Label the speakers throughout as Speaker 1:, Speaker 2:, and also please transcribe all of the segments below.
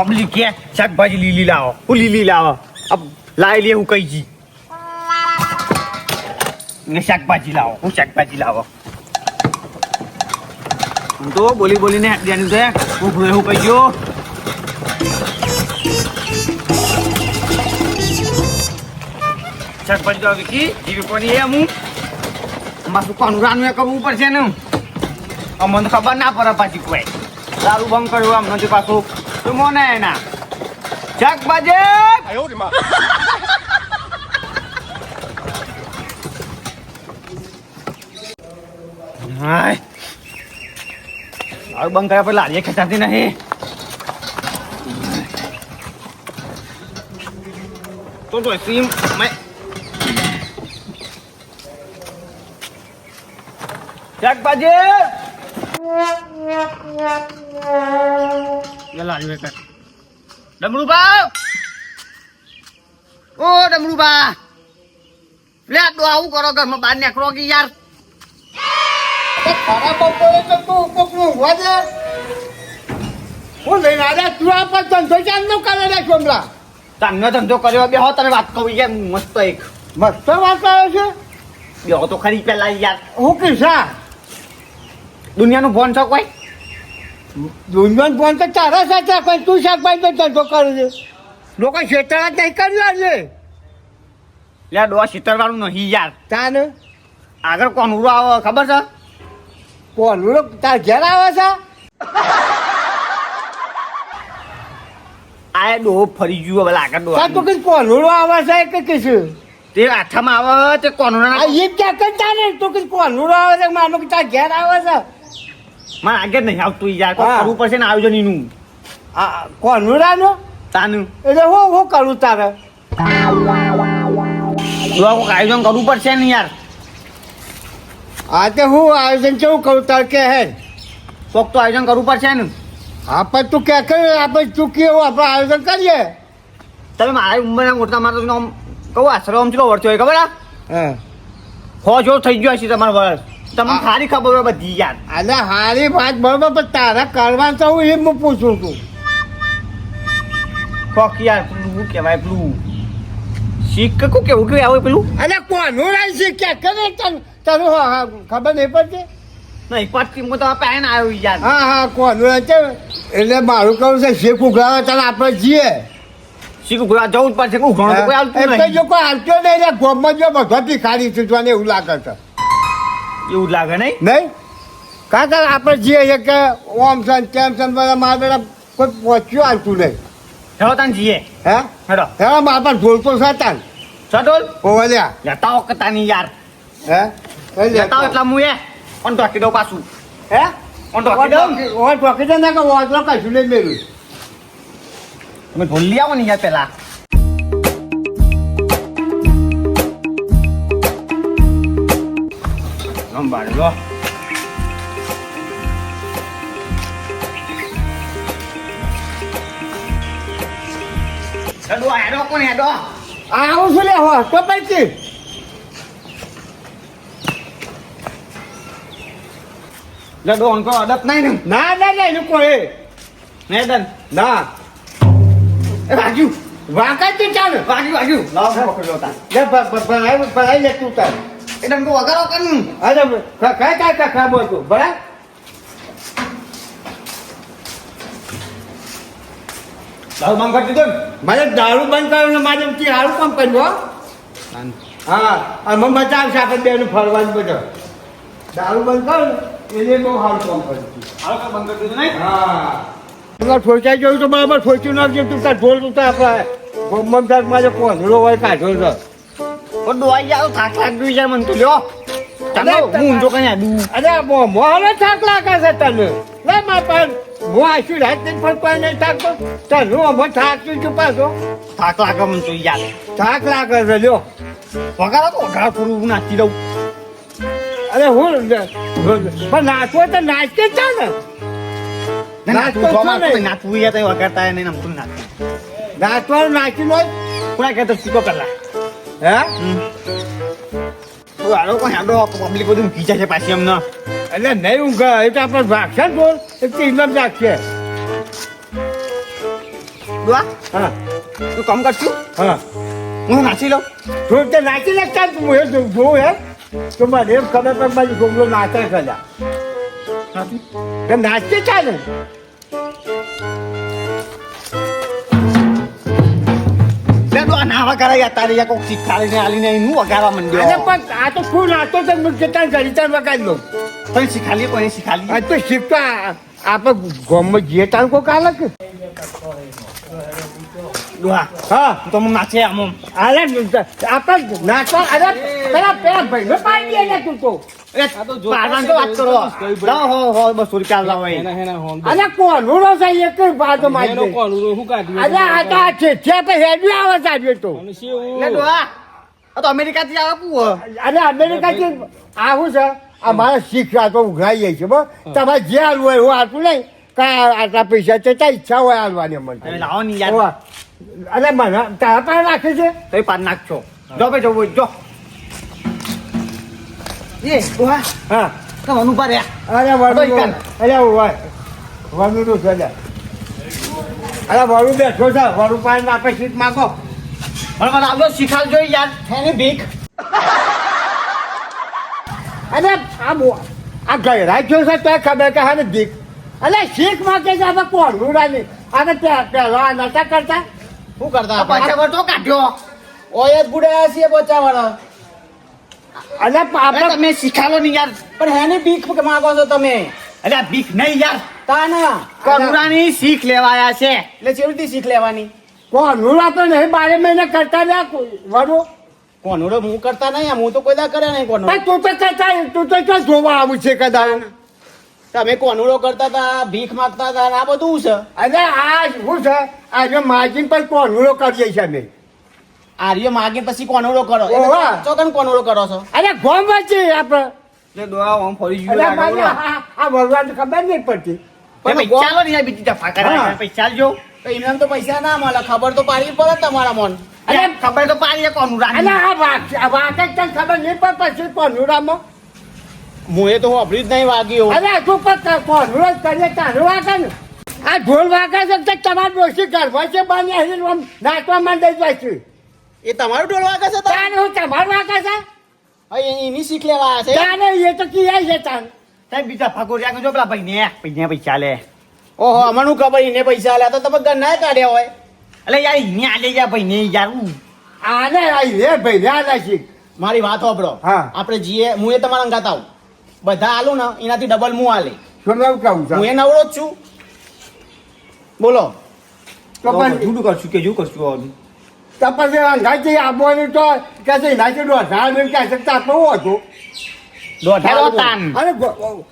Speaker 1: Public કે શાકભાજી લીલી લાવો હું લીલી લાવો અબ લાવી લે હું કઈ જી. ને શાકભાજી લાવો, હું શાકભાજી લાવો. હું તો બોલી બોલીને હાડ્યાનું છે, હું ભૂલે હું કહી ગયો. શાકભાજી તો વિકી જીવી કોની એ હું? મારું કોનું એ કરવું પડશે ને? અમને ખબર ના પડે પાછી કોઈ. દારૂ બંધ કર્યું, આમ નથી પાછું. તું મોને એના શાકભાજી હાય. દારૂ બંધ કર્યા પછી લારીએ ખેંચાતી નહીં. તો તો સીમ મેં શાકભાજી લે લારી વેકર ડમરુબા ઓ ડમરુબા લે આ તો આવું કરો ઘરમાં બહાર નીકળો કે યાર?
Speaker 2: ખરા બપોરે તો તું કોકનું વધે હું લઈને આવ્યા તું આ પર ધંધો ચાલ નો કરે રે ચોમલા
Speaker 1: તમને ધંધો કર્યો. બે હો તને વાત કહું યાર મસ્ત એક.
Speaker 2: મસ્ત વાત આવ્યો છે?
Speaker 1: બે તો ખરી પેલા યાર.
Speaker 2: હું કિસ્સા
Speaker 1: દુનિયાનું ફોન છો કોઈ?
Speaker 2: દુનિયાનો ફોન તો તારા સાથે પણ તું શાકભાજી તો ધંધો કરે છે. લોકો છેતરા નહીં કર્યું આજે
Speaker 1: લે ડો વાળું નહીં યાર.
Speaker 2: તાને?
Speaker 1: આગળ કોણ ઉરો આવે ખબર છે?
Speaker 2: લોકો તાર ઘેર આવે છે?
Speaker 1: આ ડો ફરી ગયું હવે આગળ ડો
Speaker 2: તું કઈ કોનુડો આવે છે કે કીધું?
Speaker 1: તે આઠામાં આવે તે કોણ
Speaker 2: આ એ ક્યાં કરતા ને? તું કઈ કોનુડો આવે છે? માનો કે તાર ઘેર આવે છે?
Speaker 1: મારે આગળ નહીં આવતું યાર. કોઈ. કરવું પડશે ને આયોજન એનું
Speaker 2: આ કોનુડાનો
Speaker 1: તાનું.
Speaker 2: એટલે હું હું કરું તારે?
Speaker 1: જો કોઈક આયોજન કરવું પડશે ને યાર.
Speaker 2: આ તે હું આયોજન કેવું કરું તાર કે હે?
Speaker 1: કોક તો આયોજન કરવું પડશે ને.
Speaker 2: આપણે તું કે કે આપણે તું કેવું આપણે આયોજન કરીએ.
Speaker 1: તમે મારા ઉંમરના મોટા મારો આમ કહું આશરો આમ ચલો વળતો હોય ખબર
Speaker 2: હા
Speaker 1: હો. જો થઈ ગયો હશે તમારો વર્ષ. તમને
Speaker 2: હા.
Speaker 1: સારી ખબર હોય બધી યાર.
Speaker 2: અને હારી વાત બરોબર પણ તારા કરવાનું તો હું એમ પૂછું છું.
Speaker 1: કોક યાર પેલું શું કહેવાય પેલું શીખ કું કેવું કેવું આવે પેલું?
Speaker 2: અને કોનું રાઈ શીખ કે કે તને તને હા, હા, ખબર નહીં પડતી?
Speaker 1: નહીં પડતી હું તો પાસે આવ્યો યાર.
Speaker 2: હા હા કોનું છે? એટલે મારું કહું છે શીખ ઉઘરાવે તને આપણે જઈએ
Speaker 1: શીખ ઉઘરા જવું જ પડશે કે ઘણો કોઈ આવતું
Speaker 2: એમ તો જો
Speaker 1: નહીં.
Speaker 2: કોઈ હાલતો નહીં ગોમમાં જો બધા ભિખારી ચૂંટવાને એવું લાગે છે.
Speaker 1: એવું લાગે નહીં?
Speaker 2: નહીં? કાકા આપણે જઈએ કે ઓમ સન કેમ સન બધા મારા બેટા કોઈ પહોંચ્યું આવતું નહીં.
Speaker 1: હેડો તાન જીએ
Speaker 2: હે?
Speaker 1: હેડો.
Speaker 2: હેડો મારા પર ઢોલતો સતાન
Speaker 1: ચટોલ?
Speaker 2: ઓવલ્યા
Speaker 1: લેતા હો કતાની યાર.
Speaker 2: હે?
Speaker 1: લેતા એટલા હું એ પણ ઢોકી દઉં પાછું.
Speaker 2: હે?
Speaker 1: પણ ઢોકી દઉં?
Speaker 2: ઓય ટોકી દે ને કે વાંચલો કશું નહીં મેલું
Speaker 1: તમે ઢોલ લઈ આવો ને યાર પેલા. નંબર લો હેડો હેડો કોણ હેડો
Speaker 2: આવું છું લે હો તો પછી
Speaker 1: લે ડોન કો અડપ નહીં ને
Speaker 2: ના ના ના એનું કોઈ
Speaker 1: ને દન
Speaker 2: ના
Speaker 1: એ વાગ્યું
Speaker 2: વાંકા જ ચાલે
Speaker 1: વાગ્યું વાગ્યું લાવ પકડ્યો તા
Speaker 2: લે ભરાઈ ભરાઈ લે તું તાર
Speaker 1: એ દન કો વગાડો કન
Speaker 2: અરે કઈ કઈ કઈ ખરાબ હતું બરાબર?
Speaker 1: દારૂ બંધ કરી દીધો
Speaker 2: મારે દારૂ બંધ કર્યો ને મારે એમથી સારું કામ કર્યું હો. હા અને મને બચાવશે આપણે બેનું ફરવાનું બધું. દારૂ બંધ કરો ને એને બહુ સારું કામ કર્યું
Speaker 1: હાલો તો બંધ કરી દીધું નહીં
Speaker 2: હા. તમારે ઠોચાઈ જોયું તો બરાબર ઠોચ્યું જે તું તાર ઢોલ તું તાર આપણે ગમમ તાર મારે કોંધળો હોય કાઢ્યો છે.
Speaker 1: પણ ડોવાઈ જાવ થાક લાગ્યું યાર મને તો લ્યો
Speaker 2: અરે,
Speaker 1: હું ઊંધો કઈ આડું
Speaker 2: અરે મો મોહને થાક લાગે છે તને લે મા પણ હું આશું રાત દિન પણ કોઈ નહીં થાકતો તને અમો થાકતું છું પાછો
Speaker 1: થાક લાગે મને તો યાર
Speaker 2: થાક લાગે છે લ્યો
Speaker 1: વગાડો તો વગાડો થોડું નાચી દઉં
Speaker 2: અરે હું પણ નાચવો તો નાચતે જ છે ને
Speaker 1: નાચવું
Speaker 2: છો?
Speaker 1: તો યાર તો વગાડતા નહીં નાચવું
Speaker 2: નાચવાનું નાચી લો
Speaker 1: કોના કહેતો શીખો પેલા
Speaker 2: હે
Speaker 1: તો હાલો કોઈ હાડો પબ્લિક બધું ખીચા છે પાછી અમને
Speaker 2: એટલે નહીં ઊંઘ એ તો આપણે ભાગશે ને બોલ એ તો ઇનામ છે
Speaker 1: દુઆ
Speaker 2: હા
Speaker 1: તું કામ કરશું
Speaker 2: હા
Speaker 1: હું નાચી લઉં
Speaker 2: થોડું તે નાચી જ હું એ જોઉં હે તો મને એમ ખબર પણ મારી છોકરો નાચે ખરા તે નાચતી છે ને
Speaker 1: લે દુઆ ના વગાડા યાર તારે યાર કોક શીખાડીને આલીને એનું વગાડવા માંડ્યો?
Speaker 2: પણ આ તો ફૂલ આતો છે? હું કેટલા ઘડી ચાર વગાડી લો
Speaker 1: પણ શીખાલી કોને શીખાલી
Speaker 2: આ તો શીખતો આ- આપણે ગામમાં જઈએ તાર કોઈ કાલે કે?
Speaker 1: દુઆ
Speaker 2: હા.
Speaker 1: તો હું નાચે આમ.
Speaker 2: અરે આપણે નાચવા અરે પેલા પેલા ભાઈ પાડી દે ને તું તો.
Speaker 1: હો હો
Speaker 2: છે જ છે? છે આવે સાહેબ તો.
Speaker 1: આ તો અમેરિકાથી આવે
Speaker 2: અરે અમેરિકાથી આવું છે. આ મારા શીખવા તો ઉઘરાઈ છે બો તમારે જે હાલવું હોય એવું હાલતું નહીં. કા આટલા પૈસા છે ત્યાં ઈચ્છા હોય હાલવાની અમને
Speaker 1: લાવો ની
Speaker 2: અરે મને તારા પાસે રાખે છે?
Speaker 1: તો નાખજો જો ભાઈ જવું જો. એ દુઆ
Speaker 2: હા.
Speaker 1: તો મન ઊભા રહ્યા.
Speaker 2: અરે
Speaker 1: ઈકાન.
Speaker 2: અરે હોય વરુ નું છે અરે વરુ બેઠો છે સીટ માગો.
Speaker 1: પણ મને એની ભીખ.
Speaker 2: અને આ મો- આ ગયરા જો છે તો ખબર કે હા દીક અલે શીખ માગે છે આપણે કોણ રૂડાની? અને પેલા નતા કરતા?
Speaker 3: શું કરતા?
Speaker 1: પાછા તો કાઢ્યો.
Speaker 3: ઓય જ ગુડાયા છીએ
Speaker 1: અરે
Speaker 2: આપણે
Speaker 1: તમે શીખાડો નહીં યાર.
Speaker 3: પણ હેની બીક માંગો છો તમે?
Speaker 1: અરે બીક નહીં યાર.
Speaker 3: તાના.
Speaker 1: કરુણાની શીખ લેવાયા છે.
Speaker 3: એટલે ચેવડી શીખ લેવાની?
Speaker 2: કોણ રૂડા તો નહીં બારે મહિને કરતા રહ્યા વરુ
Speaker 3: કોનું હું કરતા નહીં હું તો કોઈ દા કરે નહીં કોનું.
Speaker 2: પણ તું તો કરતા તું તો ક્યાં જોવા આવું છે કદાચ.
Speaker 3: તમે કોનુડો કરતા હતા ભીખ માગતા હતા આ બધું છે?
Speaker 2: અરે આ શું છે? આજે માર્જિન પર કોનુડો કરીએ છીએ અમે?
Speaker 3: આર્ય માગે પછી કોનુડો કરો?
Speaker 2: ઓવા.
Speaker 3: ચોકન કોનુડો કરો છો?
Speaker 2: અરે ગોમ વચ્ચે આપણે.
Speaker 1: એટલે દોવા આમ ફરી ગયું
Speaker 2: અરે. આ ભગવાન ખબર નહીં પડતી.
Speaker 1: એ પૈસા ને બીજી દફા કરે
Speaker 2: હા.
Speaker 1: પૈસા
Speaker 3: તો એમને તો પૈસા ના મળે ખબર તો પાડવી પડે તમારા મન.
Speaker 1: અરે ખબર તો પાડી કોનું
Speaker 2: અને આ વાત આ વાત જ તને ખબર નહીં પડે પછી રામો
Speaker 3: હું એ તો હોભળી જ નહીં વાગ્યો.
Speaker 2: અરે તું પણ કોનું જ કરીએ તારું વાગે ને. આ ઢોલ વાગે છે તમારે ડોસી કરવા છે બને આમ નાચવા માંડી જાય છે.
Speaker 3: એ તમારું ઢોલ વાગે છે? તારે?
Speaker 2: હું તમારું વાગે છે?
Speaker 3: અહીં એની શીખ લેવા છે?
Speaker 2: તાને એ તો કિયાય છે તાન?
Speaker 1: સાહેબ બીજા ફાકો રહ્યા જો પેલા ભાઈ ને પૈસા પૈસા લે.
Speaker 3: ઓહો અમને ખબર એને પૈસા લે તો તમે ગન્નાએ કાઢ્યા હોય.
Speaker 1: એટલે યાર એને આલે યાર ભાઈ ને યાર હું?
Speaker 2: આને આઈ રે ભાઈ રહ્યા છે
Speaker 3: મારી વાત સાંભળો
Speaker 2: હા.
Speaker 3: આપણે જીએ હું એ તમારા અંગાત આવું. બધા આલું ને એનાથી ડબલ હું આલે.
Speaker 2: શું કહું
Speaker 3: હું
Speaker 2: છું
Speaker 3: એ નવરો જ છું. બોલો.
Speaker 2: તો પણ
Speaker 1: જુદું કરશું કે જુ કરશું
Speaker 2: તો પછી અંગાજી આપવાનું તો કે છે દો મિલ કે છે? તાપવું હતું?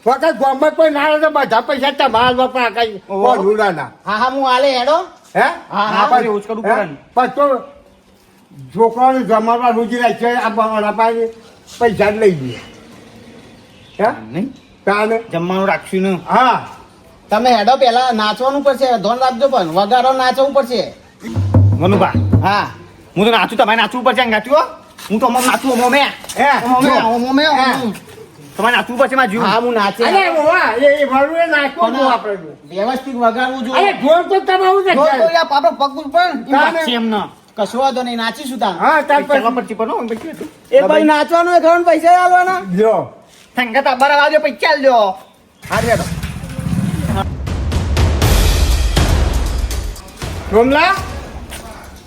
Speaker 2: વખત ગોમત પણ ના તો બધા પૈસા તમારા કઈ. કોનુડાના
Speaker 3: હા હા હું આલે હેડો.
Speaker 2: હે?
Speaker 3: હા,
Speaker 1: હા,
Speaker 2: પણ-
Speaker 1: એવું પડે
Speaker 2: જમાડવા રૂજી રાખી છે આ બહાના પાસે પૈસા લઈ જઈએ હે?
Speaker 1: નહીં.
Speaker 2: તાને?
Speaker 1: જમવાનું રાખશું ને.
Speaker 2: હા.
Speaker 3: તમે હેડો પેલા નાચવાનું પડશે ધોન રાખજો પણ. વગાડો નાચવું પડશે.
Speaker 1: મનુભા
Speaker 3: હા.
Speaker 1: હું તો નાચું તમારે નાચવું પડશે નાચ્યું હો? તો નાચું અમો મેં.
Speaker 2: હે?
Speaker 1: અમો અમો મેં તમારે નાચવું પડશે મારે જીવ.
Speaker 3: હા હું નાચે.
Speaker 2: અરે વાહ એ એ વળું એ નાખવાનું આપણે
Speaker 3: વ્યવસ્થિત વગાડવું
Speaker 2: અરે
Speaker 3: જોઈએ
Speaker 2: ઢોલ તો તમારું જ
Speaker 1: જો તો યાર આપણો પગ ઉપર એમ ન.
Speaker 3: કશો વાંધો નહીં નાચીશું તા
Speaker 2: હા તાર
Speaker 1: પર હો, પછી હતું.
Speaker 3: એ ભાઈ નાચવાનું એ ખબર પૈસા આલવાના.
Speaker 2: લ્યો.
Speaker 1: સંગત આબાર આવજો પૈસા આલજો.
Speaker 3: હા હેડો
Speaker 2: સોમલા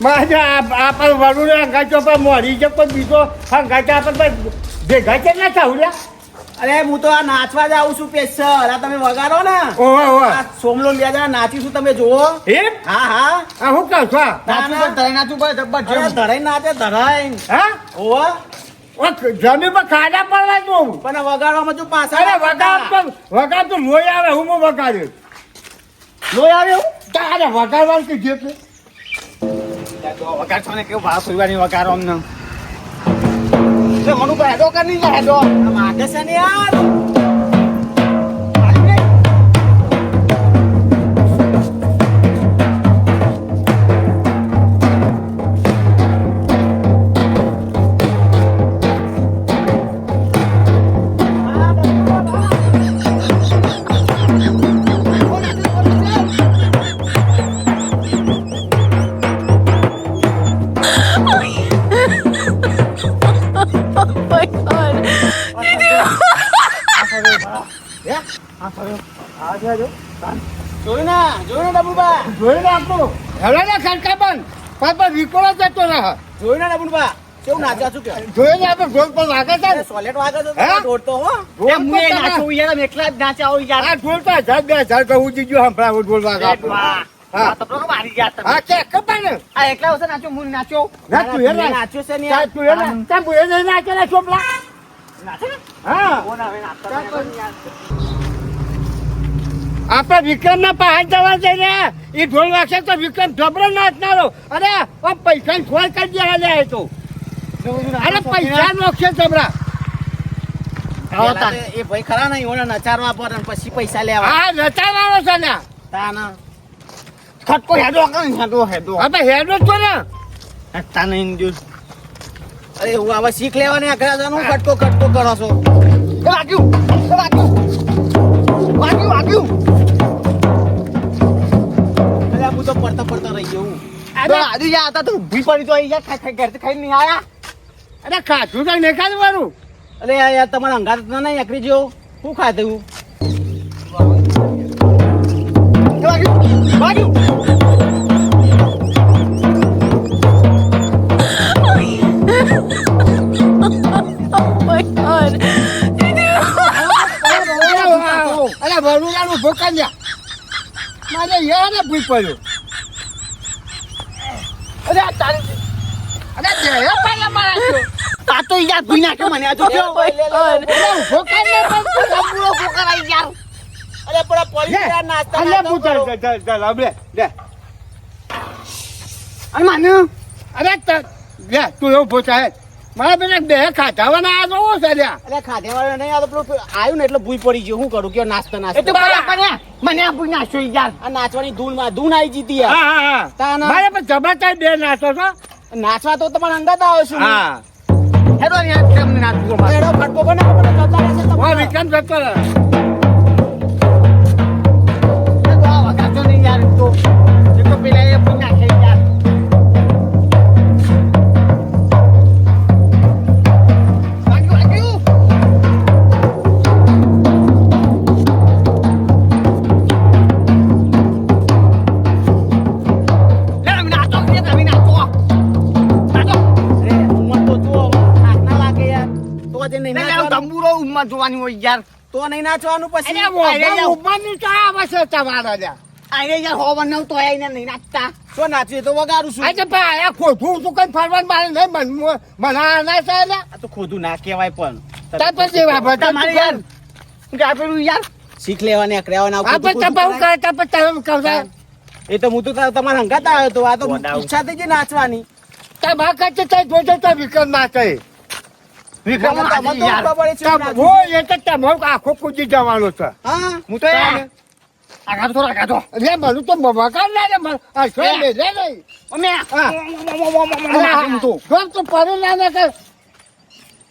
Speaker 2: મારે આપણે વડું હંગાચો પર મોરી છે કોઈ બીજો હંગાચો પર ભેગા છે ના થાવ લ્યા?
Speaker 3: અરે હું તો આ નાચવા જ આવું છું પેસર આ તમે વગાડો ને.
Speaker 2: ઓહો ઓહો.
Speaker 3: આ સોમલો લે જા નાચીશું તમે જુઓ.
Speaker 2: એ
Speaker 3: હા હા.
Speaker 2: આ હું કહું છું
Speaker 1: નાચું ધરાઈ નાચું ભાઈ જબ્બર જેમ.
Speaker 3: ધરાઈ નાચે ધરાઈ.
Speaker 2: હા?
Speaker 3: ઓવા
Speaker 2: ઓ જમીન પર ખાડા પડવા તું
Speaker 3: પણ વગાડવામાં તું પાછા
Speaker 2: અરે વગાડ તો. વગાડ તો લોહી આવે હું હું વગાડ્યું.
Speaker 3: લોહી આવે
Speaker 2: તારે વગાડવાનું કે જે છે
Speaker 1: વગાડ છો ને કેવું ભાવ સુરવાની વગાડો અમને? મનુભાઈ હેડો કરી નહીં હેડો?
Speaker 3: માગે છે ને યાર. જોયું ને ડબુબા કેવું નાચ્યા છું કે?
Speaker 2: જોઈને આપણે ઢોલ પર વાગે છે
Speaker 3: સોલેટ વાગે તો દોડતો હો.
Speaker 1: એમ હું નાચું યાર અમે એકલા જ નાચ્યા આવું યાર.
Speaker 2: આ ઢોલ તો હજાર બે હજાર કહું દીધું સંભળાવું ઢોલ વાગે.
Speaker 1: એ
Speaker 2: આપણું.
Speaker 1: વાહ.
Speaker 2: હા.
Speaker 1: આ તો પેલો મારી ગયા તમે.
Speaker 2: હા કે ખબર
Speaker 1: આ એકલા હશે નાચ્યો હું નાચ્યો?
Speaker 2: ના? તું નાચ.
Speaker 3: છે ને
Speaker 2: તું એ નાચ. ચાલ તું એ નહીં નાચે ને ચોપલા.
Speaker 1: નાચે
Speaker 2: હા.
Speaker 1: કોણ આવે? નાચતા
Speaker 2: ચાલ,
Speaker 1: હતા યાર.
Speaker 2: આપણે વિક્રમ ના પહાડ જવા જઈને એ ઢોલ વાગશે તો વિક્રમ જબરો નાચનારો અરે આ પૈસા ખોલ કરી દે જાય એ તો. અરે પૈસા નોખશે.
Speaker 3: તો એ ભાઈ ખરા નહીં ઓને નચારવા પડે પછી પૈસા લેવા.
Speaker 2: હા નચાવાનો છે ને.
Speaker 3: તાના.
Speaker 1: ખટકો હેડો. કર હેડો હેડો.
Speaker 2: હવે હેડો છો ને.
Speaker 1: હેડતા નહીં જો.
Speaker 3: અરે હું હવે શીખ લેવાની આખરા જાનું કટકો ખટકો કરો છો.
Speaker 1: વાગ્યું. વાગ્યું. વાગ્યું વાગ્યું.
Speaker 3: હું તો પડતા પડતા રહી ગયો
Speaker 1: અરે આજુ યાર હતા તો. ઊભી પડી તો અહીંયા ખાઈ ખાઈ ઘરથી ખાઈને નહીં આયા.
Speaker 2: અરે ખાધું કઈ નહીં ખાધવાનું
Speaker 3: અરે યાર તમારા અંગાત ના નહીં એકરી જેવો. શું ખાધું?
Speaker 4: god.
Speaker 2: અરે વરુણાનું ભોકાન્યા મારે યાર ભૂલ પડ્યો.
Speaker 1: અરે તારી
Speaker 2: અરે દેહ પાલા મારા
Speaker 1: આ તો યાર નાખ્યો મને આ તો જો
Speaker 2: અરે પણ
Speaker 1: આ પૂરો પોકરાઈ યાર
Speaker 3: અરે પણ ગયા નાસ્તા
Speaker 2: અલે
Speaker 3: નાસ્તા
Speaker 2: પૂછા
Speaker 3: કરો.
Speaker 2: ચાલ ચાલ
Speaker 1: અને માન્યું
Speaker 2: અરે ત- તું એવું પૂછાય મારા પેલા બે ખાધાવાના આ જોવો છે
Speaker 3: અરે ખાધે વાળો નહીં આ તો પેલું આવ્યું ને એટલે ભૂઈ પડી ગયું. શું કરું? કયો નાસ્તો નાસ્તો?
Speaker 1: મને મને આ ભૂઈ નાસ્તો યાર
Speaker 3: આ નાચવાની ધૂનમાં ધૂન આવી જીતી યાર.
Speaker 2: હા હા
Speaker 3: તાના.
Speaker 2: મારે પણ જબરજસ્ત બે નાસ્તો છો.
Speaker 3: નાચવા તો તમારા અંગત આવો છું. હા.
Speaker 1: હેડો યાર તમને નાચવું અમારે.
Speaker 3: હેડો ફટકો બનાવો મને જતા રહેશે
Speaker 2: ઓ
Speaker 3: હા
Speaker 2: વિક્રમ જતો રહે.
Speaker 1: તો આ વગાડતો નહીં યાર તો. એ તો પેલા એ ભૂઈ નાખે તંબુરો જોવાની હોય યાર.
Speaker 3: તો નહીં નાચવાનું પછી?
Speaker 2: મોઢા ઉપરની આવે છે તમારા લ્યા.
Speaker 1: આઈને યાર હોવન નવ તો આઈને નહીં નાચતા
Speaker 3: શું નાચવું એ તો વગાડું છું.
Speaker 2: આજે ભાઈ આ ખોટું તું કઈ ફરવાનું મારે નહીં મન મને ના છે
Speaker 3: આ તો ખોદું ના કહેવાય પણ.
Speaker 2: તાર પછી વાપર
Speaker 1: તમારે યાર કે યાર?
Speaker 3: શીખ લેવાની અકરાવાના
Speaker 2: આપણે તપાવ કરે તો પછી તમે
Speaker 3: એ તો હું તો તમારા હંગાત આવ્યો તો આ તો ઈચ્છા થઈ ગઈ નાચવાની.
Speaker 2: તમારા કરતા તઈ જોજો તો વિક્રમ ના કહે આખો કૂદી જવાનો છે.
Speaker 3: હા?
Speaker 1: હું તો યાર આઘાતો થોડો આઘાતો.
Speaker 2: મારું તો વગાડ ના રે માર આ છો
Speaker 1: એ.
Speaker 2: લે લે લે
Speaker 1: અમે
Speaker 2: હું
Speaker 1: તો.
Speaker 2: જોમ તો પરે ના ના કર.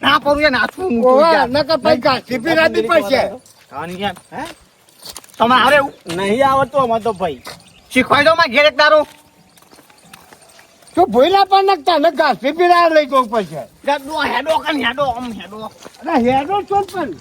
Speaker 1: ના પરું યાર નાચું હું તો
Speaker 2: ઓવા
Speaker 1: યાર.
Speaker 2: નકર પછી ઘાસી પીરાવી પડશે.
Speaker 1: ખાવાની
Speaker 3: હે?
Speaker 1: તમે આવે
Speaker 3: નહીં આવડતું અમારે તો ભાઈ.
Speaker 1: શીખવાડો દો માં ઘેર દારો.
Speaker 2: તું ભોયલા પણ નકતા ને ઘાસ પીરા લઈ જવું
Speaker 1: પછી. હેડો કન હેડો આમ હેડો.
Speaker 2: અરે હેડો છો પણ.